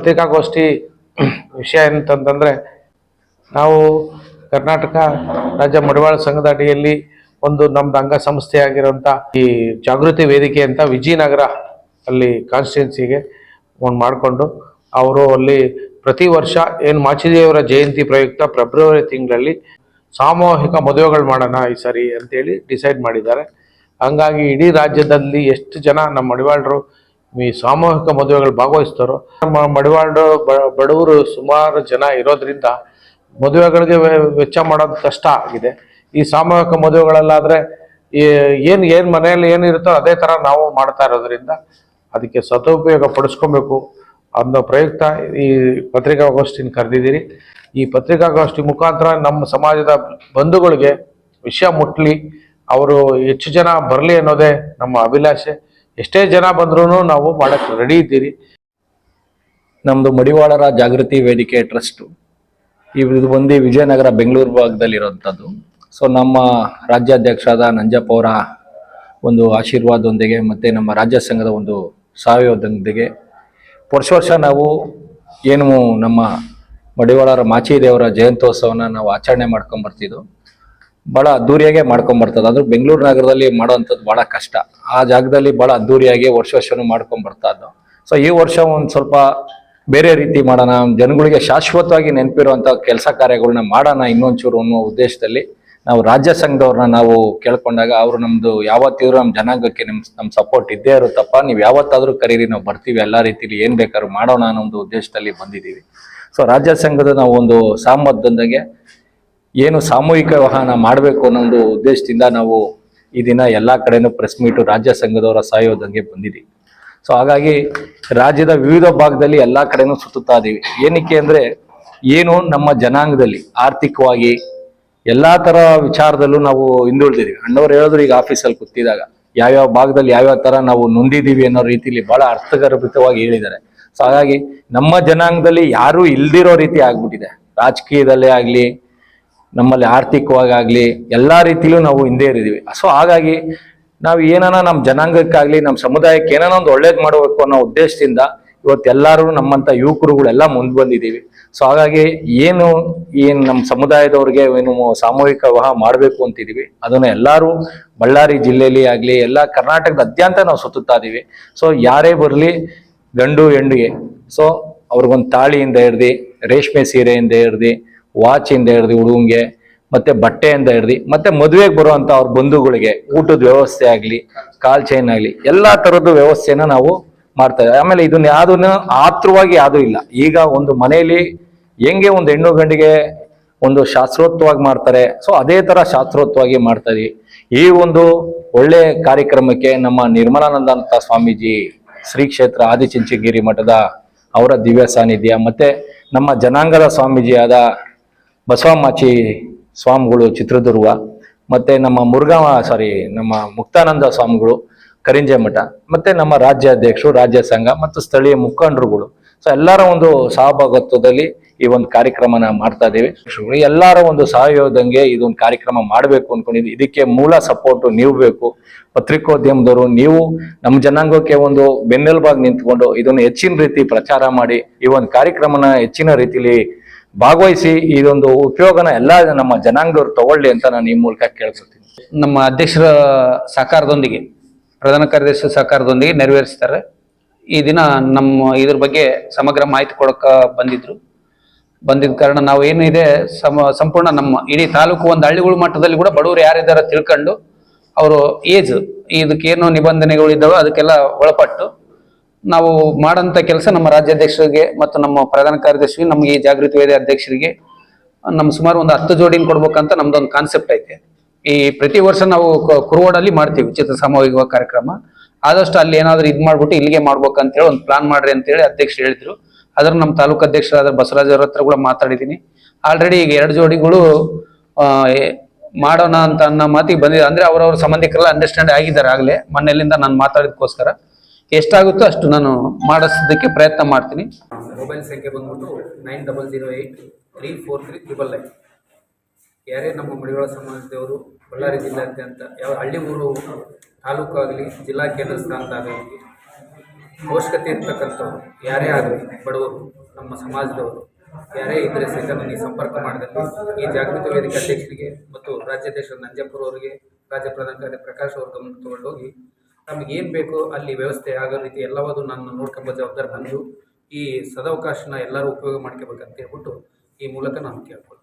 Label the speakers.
Speaker 1: ಪತ್ರಿಕಾಗೋಷ್ಠಿ ವಿಷಯ ಅಂತಂತಂದರೆ ನಾವು ಕರ್ನಾಟಕ ರಾಜ್ಯ ಮಡಿವಾಳ ಸಂಘದ ಅಡಿಯಲ್ಲಿ ಒಂದು ನಮ್ದು ಅಂಗಸಂಸ್ಥೆಯಾಗಿರುವಂಥ ಈ ಜಾಗೃತಿ ವೇದಿಕೆ ಅಂತ ವಿಜಯನಗರ ಅಲ್ಲಿ ಕಾನ್ಸ್ಟಿಟ್ಯೂನ್ಸಿಗೆ ಒಂದು ಮಾಡಿಕೊಂಡು ಅವರು ಅಲ್ಲಿ ಪ್ರತಿ ವರ್ಷ ಏನು ಮಾಚಿದೇವರ ಜಯಂತಿ ಪ್ರಯುಕ್ತ ಫೆಬ್ರವರಿ ತಿಂಗಳಲ್ಲಿ ಸಾಮೂಹಿಕ ಮದುವೆಗಳು ಮಾಡೋಣ ಈ ಸರಿ ಅಂತೇಳಿ ಡಿಸೈಡ್ ಮಾಡಿದ್ದಾರೆ. ಹಂಗಾಗಿ ಇಡೀ ರಾಜ್ಯದಲ್ಲಿ ಎಷ್ಟು ಜನ ನಮ್ಮ ಮಡಿವಾಳರು ಈ ಸಾಮೂಹಿಕ ಮದುವೆಗಳು ಭಾಗವಹಿಸ್ತಾರೋ? ನಮ್ಮ ಮಡಿವಾಳ ಬ- ಬಡವರು ಸುಮಾರು ಜನ ಇರೋದ್ರಿಂದ ಮದುವೆಗಳಿಗೆ ವೆಚ್ಚ ಮಾಡೋದು ಕಷ್ಟ ಆಗಿದೆ. ಈ ಸಾಮೂಹಿಕ ಮದುವೆಗಳಲ್ಲಾದ್ರೆ ಏನು ಏನು ಮನೆಯಲ್ಲಿ ಏನಿರುತ್ತೋ ಅದೇ ಥರ ನಾವು ಮಾಡ್ತಾ ಇರೋದ್ರಿಂದ ಅದಕ್ಕೆ ಸದುಪಯೋಗ ಪಡಿಸ್ಕೊಬೇಕು ಅನ್ನೋ ಪ್ರಯುಕ್ತ ಈ ಪತ್ರಿಕಾಗೋಷ್ಠಿನ ಕರೆದಿದ್ದೀರಿ. ಈ ಪತ್ರಿಕಾಗೋಷ್ಠಿ ಮುಖಾಂತರ ನಮ್ಮ ಸಮಾಜದ ಬಂಧುಗಳಿಗೆ ವಿಷಯ ಮುಟ್ಲಿ, ಅವರು ಹೆಚ್ಚು ಜನ ಬರಲಿ ಅನ್ನೋದೇ ನಮ್ಮ ಅಭಿಲಾಷೆ. ಎಷ್ಟೇ ಜನ ಬಂದ್ರೂ ನಾವು ಮಾಡಕ್ಕೆ ರೆಡಿ ಇದ್ದೀರಿ.
Speaker 2: ನಮ್ಮದು ಮಡಿವಾಳರ ಜಾಗೃತಿ ವೇದಿಕೆ ಟ್ರಸ್ಟ್ ಇದು ಬಂದು ವಿಜಯನಗರ ಬೆಂಗಳೂರು ಭಾಗದಲ್ಲಿರುವಂಥದ್ದು ಸೊ ನಮ್ಮ ರಾಜ್ಯಾಧ್ಯಕ್ಷರಾದ ನಂಜಪ್ಪ ಅವರ ಒಂದು ಆಶೀರ್ವಾದದೊಂದಿಗೆ ಮತ್ತು ನಮ್ಮ ರಾಜ್ಯ ಸಂಘದ ಒಂದು ಸಹಯೋಗದೊಂದಿಗೆ ವರ್ಷ ವರ್ಷ ನಾವು ಏನು ನಮ್ಮ ಮಡಿವಾಳರ ಮಾಚಿದೇವರ ಜಯಂತ್ಯೋತ್ಸವನ ನಾವು ಆಚರಣೆ ಮಾಡ್ಕೊಂಡ್ ಭಾಳ ಅದ್ದೂರಿಯಾಗೆ ಮಾಡ್ಕೊಂಡ್ ಬರ್ತದೆ. ಅದು ಬೆಂಗಳೂರು ನಗರದಲ್ಲಿ ಮಾಡೋವಂಥದ್ದು ಭಾಳ ಕಷ್ಟ. ಆ ಜಾಗದಲ್ಲಿ ಭಾಳ ಅದ್ದೂರಿಯಾಗಿ ವರ್ಷ ವರ್ಷನೂ ಮಾಡ್ಕೊಂಬರ್ತಾ ಇದ್ದವು ಸೊ ಈ ವರ್ಷ ಒಂದು ಸ್ವಲ್ಪ ಬೇರೆ ರೀತಿ ಮಾಡೋಣ. ಜನಗಳಿಗೆ ಶಾಶ್ವತವಾಗಿ ನೆನಪಿರುವಂಥ ಕೆಲಸ ಕಾರ್ಯಗಳನ್ನ ಮಾಡೋಣ ಇನ್ನೊಂಚೂರು ಅನ್ನೋ ಉದ್ದೇಶದಲ್ಲಿ ನಾವು ರಾಜ್ಯ ಸಂಘದವ್ರನ್ನ ನಾವು ಕೇಳ್ಕೊಂಡಾಗ ಅವರು ನಮ್ಮದು ಯಾವತ್ತಿದ್ರು ನಮ್ಮ ಜನಾಂಗಕ್ಕೆ ನಿಮ್ಮ ನಮ್ಮ ಸಪೋರ್ಟ್ ಇದ್ದೇ ಇರುತ್ತಪ್ಪ. ನೀವು ಯಾವತ್ತಾದರೂ ಕರೀರಿ, ನಾವು ಬರ್ತೀವಿ, ಎಲ್ಲ ರೀತಿಲಿ ಏನು ಬೇಕಾದ್ರೂ ಮಾಡೋಣ ಅನ್ನೋ ಒಂದು ಉದ್ದೇಶದಲ್ಲಿ ಬಂದಿದ್ದೀವಿ. ಸೊ ರಾಜ್ಯ ಸಂಘದ ನಾವು ಒಂದು ಸಾಮರ್ಥ್ಯದೊಂದಿಗೆ ಏನು ಸಾಮೂಹಿಕ ವಾಹನ ಮಾಡಬೇಕು ಅನ್ನೋ ಒಂದು ಉದ್ದೇಶದಿಂದ ನಾವು ಈ ದಿನ ಎಲ್ಲಾ ಕಡೆನೂ ಪ್ರೆಸ್ ಮೀಟು ರಾಜ್ಯ ಸಂಘದವರ ಸಹಯೋಗದಂಗೆ ಬಂದಿದ್ದೀವಿ. ಸೊ ಹಾಗಾಗಿ ರಾಜ್ಯದ ವಿವಿಧ ಭಾಗದಲ್ಲಿ ಎಲ್ಲಾ ಕಡೆನೂ ಸುತ್ತುತ್ತಾ ಇದ್ದೀವಿ ಏನಕ್ಕೆ ಅಂದ್ರೆ ಏನು ನಮ್ಮ ಜನಾಂಗದಲ್ಲಿ ಆರ್ಥಿಕವಾಗಿ ಎಲ್ಲಾ ಥರ ವಿಚಾರದಲ್ಲೂ ನಾವು ಹಿಂದುಳಿದಿದ್ದೀವಿ. ಅಣ್ಣವ್ರು ಹೇಳಿದ್ರು ಈಗ ಆಫೀಸಲ್ಲಿ ಕೂತಿದಾಗ ಯಾವ್ಯಾವ ಭಾಗದಲ್ಲಿ ಯಾವ್ಯಾವ ತರ ನಾವು ನೊಂದಿದ್ದೀವಿ ಅನ್ನೋ ರೀತಿಲಿ ಬಹಳ ಅರ್ಥಗರ್ಭಿತವಾಗಿ ಹೇಳಿದ್ದಾರೆ. ಸೊ ಹಾಗಾಗಿ ನಮ್ಮ ಜನಾಂಗದಲ್ಲಿ ಯಾರೂ ಇಲ್ದಿರೋ ರೀತಿ ಆಗ್ಬಿಟ್ಟಿದೆ. ರಾಜಕೀಯದಲ್ಲೇ ಆಗ್ಲಿ ನಮ್ಮಲ್ಲಿ ಆರ್ಥಿಕವಾಗಿ ಎಲ್ಲ ರೀತಿಲೂ ನಾವು ಹಿಂದೆ ಇರಿದೀವಿ. ಸೊ ಹಾಗಾಗಿ ನಾವು ಏನಾನ ನಮ್ಮ ಜನಾಂಗಕ್ಕಾಗ್ಲಿ ನಮ್ಮ ಸಮುದಾಯಕ್ಕೆ ಏನಾನ ಒಂದು ಒಳ್ಳೇದು ಮಾಡಬೇಕು ಅನ್ನೋ ಉದ್ದೇಶದಿಂದ ಇವತ್ತೆಲ್ಲರೂ ನಮ್ಮಂತ ಯುವಕರುಗಳೆಲ್ಲ ಮುಂದೆ ಬಂದಿದ್ದೀವಿ ಸೊ ಹಾಗಾಗಿ ಏನು ಏನು ನಮ್ಮ ಸಮುದಾಯದವ್ರಿಗೆ ಏನು ಸಾಮೂಹಿಕ ವಿವಾಹ ಮಾಡಬೇಕು ಅಂತಿದ್ದೀವಿ ಅದನ್ನ ಎಲ್ಲರೂ ಬಳ್ಳಾರಿ ಜಿಲ್ಲೆಯಲ್ಲಿ ಆಗಲಿ, ಎಲ್ಲ ಕರ್ನಾಟಕದಾದ್ಯಂತ ನಾವು ಸುತ್ತುತ್ತಾ ಇದ್ದೀವಿ ಸೊ ಯಾರೇ ಬರಲಿ, ಗಂಡು, ಹೆಣ್ಣಿಗೆ ಸೊ ಅವ್ರಿಗೊಂದು ತಾಳಿಯಿಂದ ಹಿಡ್ದು, ರೇಷ್ಮೆ ಸೀರೆಯಿಂದ ಹಿಡ್ದು ವಾಚಿಂದ ಹಿಡ್ದು ಹುಡುಗಂಗೆ, ಮತ್ತೆ ಬಟ್ಟೆಯಿಂದ ಹಿಡ್ದು, ಮತ್ತೆ ಮದುವೆಗೆ ಬರುವಂತ ಅವ್ರ ಬಂಧುಗಳಿಗೆ ಊಟದ ವ್ಯವಸ್ಥೆ ಆಗ್ಲಿ, ಕಾಲ್ ಚೈನ್ ಆಗ್ಲಿ, ಎಲ್ಲಾ ತರದ ವ್ಯವಸ್ಥೆನ ನಾವು ಮಾಡ್ತಾ ಇದ್ದೀವಿ. ಆಮೇಲೆ ಇದನ್ನ ಯಾವ್ದನ್ನ ಆತುರವಾಗಿ ಯಾವ್ದು ಇಲ್ಲ. ಈಗ ಒಂದು ಮನೆಯಲ್ಲಿ ಹೆಂಗೆ ಒಂದು ಹೆಣ್ಣು ಗಂಡಿಗೆ ಒಂದು ಶಾಸ್ತ್ರೋತ್ವವಾಗಿ ಮಾಡ್ತಾರೆ ಸೊ ಅದೇ ತರ ಶಾಸ್ತ್ರೋತ್ವವಾಗಿ ಮಾಡ್ತಾ ಇದೀವಿ ಈ ಒಂದು ಒಳ್ಳೆ ಕಾರ್ಯಕ್ರಮಕ್ಕೆ ನಮ್ಮ ನಿರ್ಮಲಾನಂದ ಅಂತ ಸ್ವಾಮೀಜಿ, ಶ್ರೀ ಕ್ಷೇತ್ರ ಆದಿಚುಂಚನಗಿರಿ ಮಠದ ಅವರ ದಿವ್ಯ ಸಾನ್ನಿಧ್ಯ, ಮತ್ತೆ ನಮ್ಮ ಜನಾಂಗದ ಸ್ವಾಮೀಜಿಯಾದ ಬಸವಮಾಚಿ ಸ್ವಾಮಿಗಳು, ಚಿತ್ರದುರ್ಗ, ಮತ್ತೆ ನಮ್ಮ ಮುರುಘಾ ಸಾರಿ ನಮ್ಮ ಮುಕ್ತಾನಂದ ಸ್ವಾಮಿಗಳು, ಕರಿಂಜೆ ಮಠ, ಮತ್ತೆ ನಮ್ಮ ರಾಜ್ಯಾಧ್ಯಕ್ಷರು, ರಾಜ್ಯ ಸಂಘ, ಮತ್ತು ಸ್ಥಳೀಯ ಮುಖಂಡರುಗಳು. ಸೊ ಎಲ್ಲರ ಒಂದು ಸಹಭಾಗತ್ವದಲ್ಲಿ ಈ ಒಂದು ಕಾರ್ಯಕ್ರಮನ ಮಾಡ್ತಾ ಇದ್ದೀವಿ. ಎಲ್ಲರ ಒಂದು ಸಹಯೋಗದಂಗೆ ಇದೊಂದು ಕಾರ್ಯಕ್ರಮ ಮಾಡಬೇಕು ಅನ್ಕೊಂಡಿದ್ವಿ ಇದಕ್ಕೆ ಮೂಲ ಸಪೋರ್ಟ್ ನೀವು ಬೇಕು. ಪತ್ರಿಕೋದ್ಯಮದವರು, ನೀವು ನಮ್ಮ ಜನಾಂಗಕ್ಕೆ ಒಂದು ಬೆನ್ನೆಲುಬಾಗಿ ನಿಂತ್ಕೊಂಡು ಇದನ್ನು ಹೆಚ್ಚಿನ ರೀತಿ ಪ್ರಚಾರ ಮಾಡಿ ಈ ಒಂದು ಕಾರ್ಯಕ್ರಮನ ಹೆಚ್ಚಿನ ರೀತಿಲಿ ಭಾಗವಹಿಸಿ ಇದೊಂದು ಉಪಯೋಗನ ಎಲ್ಲ ನಮ್ಮ ಜನಾಂಗದವ್ರು ತಗೊಳ್ಳಿ ಅಂತ ನಾನು ಈ ಮೂಲಕ ಕೇಳಿಸುತ್ತೀನಿ
Speaker 3: ನಮ್ಮ ಅಧ್ಯಕ್ಷರ ಸಹಕಾರದೊಂದಿಗೆ, ಪ್ರಧಾನ ಕಾರ್ಯದರ್ಶಿ ಸಹಕಾರದೊಂದಿಗೆ ನೆರವೇರಿಸ್ತಾರೆ. ಈ ದಿನ ನಮ್ಮ ಇದ್ರ ಬಗ್ಗೆ ಸಮಗ್ರ ಮಾಹಿತಿ ಕೊಡಕ ಬಂದಿದ್ರು. ಬಂದಿದ್ದ ಕಾರಣ ನಾವು ಏನಿದೆ ಸಮ, ಸಂಪೂರ್ಣ ನಮ್ಮ ಇಡೀ ತಾಲೂಕು ಒಂದು ಹಳ್ಳಿಗಳ ಮಟ್ಟದಲ್ಲಿ ಕೂಡ ಬಡವರು ಯಾರಿದ್ದಾರೆ ತಿಳ್ಕೊಂಡು, ಅವರು ಏಜ್ ಇದಕ್ಕೇನು ನಿಬಂಧನೆಗಳು ಇದ್ದಾವೆ, ಅದಕ್ಕೆಲ್ಲ ಒಳಪಟ್ಟು ನಾವು ಮಾಡಂತ ಕೆಲಸ ನಮ್ಮ ರಾಜ್ಯಾಧ್ಯಕ್ಷರಿಗೆ ಮತ್ತು ನಮ್ಮ ಪ್ರಧಾನ ಕಾರ್ಯದರ್ಶಿಗೆ, ನಮಗೆ ಈ ಜಾಗೃತಿ ವೇದಿ ಅಧ್ಯಕ್ಷರಿಗೆ ನಮ್ಮ ಸುಮಾರು ಒಂದು ಹತ್ತು ಜೋಡಿನ ಕೊಡ್ಬೇಕಂತ ನಮ್ದೊಂದು ಕಾನ್ಸೆಪ್ಟ್ ಐತೆ. ಈ ಪ್ರತಿ ವರ್ಷ ನಾವು ಕುರುವಾಡಲ್ಲಿ ಮಾಡ್ತೀವಿ ಉಚಿತ ಸಾಮೂಹಿಕ ಕಾರ್ಯಕ್ರಮ. ಆದಷ್ಟು ಅಲ್ಲಿ ಏನಾದ್ರು ಇದ್ ಮಾಡ್ಬಿಟ್ಟು ಇಲ್ಲಿಗೆ ಮಾಡ್ಬೇಕಂತ ಹೇಳಿ ಒಂದು ಪ್ಲಾನ್ ಮಾಡ್ರಿ ಅಂತ ಹೇಳಿ ಅಧ್ಯಕ್ಷರು ಹೇಳಿದ್ರು. ಅದ್ರ ನಮ್ಮ ತಾಲೂಕು ಅಧ್ಯಕ್ಷರಾದ ಬಸವರಾಜ್ ಅವ್ರ ಹತ್ರ ಕೂಡ ಮಾತಾಡಿದ್ದೀನಿ. ಆಲ್ರೆಡಿ ಈಗ ಎರಡು ಜೋಡಿಗಳು ಮಾಡೋಣ ಅಂತ ಅನ್ನೋ ಮಾತಿಗೆ ಬಂದಿದೆ. ಅಂದ್ರೆ ಅವರವ್ರ ಸಂಬಂಧಿಕರೆಲ್ಲ ಅಂಡರ್ಸ್ಟ್ಯಾಂಡ್ ಆಗಿದ್ದಾರೆ ಆಗ್ಲೇ. ಮೊನ್ನೆಲಿಂದ ನಾನು ಮಾತಾಡಿದಕ್ಕೋಸ್ಕರ ಎಷ್ಟಾಗುತ್ತೋ ಅಷ್ಟು ನಾನು ಮಾಡಿಸೋದಕ್ಕೆ ಪ್ರಯತ್ನ ಮಾಡ್ತೀನಿ. ಮೊಬೈಲ್ ಸಂಖ್ಯೆ ಬಂದ್ಬಿಟ್ಟು nine double zero eight three four three triple nine. ಯಾರೇ ನಮ್ಮ ಮಡಿವಾಳ ಸಮಾಜದವರು, ಬಳ್ಳಾರಿ ಜಿಲ್ಲಾದ್ಯಂತ, ಯಾವ ಹಳ್ಳಿ ಊರು, ತಾಲೂಕು ಆಗಲಿ, ಜಿಲ್ಲಾ ಕೇಂದ್ರ ಸ್ಥಾನದಾಗಲಿ ಅವಶ್ಯಕತೆ ಇರ್ತಕ್ಕಂಥವ್ರು, ಯಾರೇ ಆಗಲಿ, ಬಡವರು, ನಮ್ಮ ಸಮಾಜದವರು, ಯಾರೇ ಇದ್ದರೆ ಸಹಿತ ನನಗೆ ಸಂಪರ್ಕ ಮಾಡಿದಲ್ಲಿ, ಈ ಜಾಗೃತಿ ವೇದಿಕೆ ಅಧ್ಯಕ್ಷರಿಗೆ ಮತ್ತು ರಾಜ್ಯಾಧ್ಯಕ್ಷರು ನಂಜಪ್ಪರ್ ಅವರಿಗೆ ರಾಜ್ಯ ಪ್ರಧಾನ ಕಾರ್ಯ ಪ್ರಕಾಶ್ ಅವ್ರ ಗಮನ ತಗೊಂಡೋಗಿ ನಮಗೆ ಏನು ಬೇಕೋ ಅಲ್ಲಿ ವ್ಯವಸ್ಥೆ ಆಗೋ ರೀತಿ ಎಲ್ಲವಾದ್ರು ನಾನು ನೋಡ್ಕೊಂಬ ಜವಾಬ್ದಾರಿ ಬಂದು ಈ ಸದಾವಕಾಶನ ಎಲ್ಲರೂ ಉಪಯೋಗ ಮಾಡ್ಕೋಬೇಕಂತ ಹೇಳ್ಬಿಟ್ಟು ಈ ಮೂಲಕ ನಾನು ಕೇಳ್ಕೊಳ್ತೀನಿ.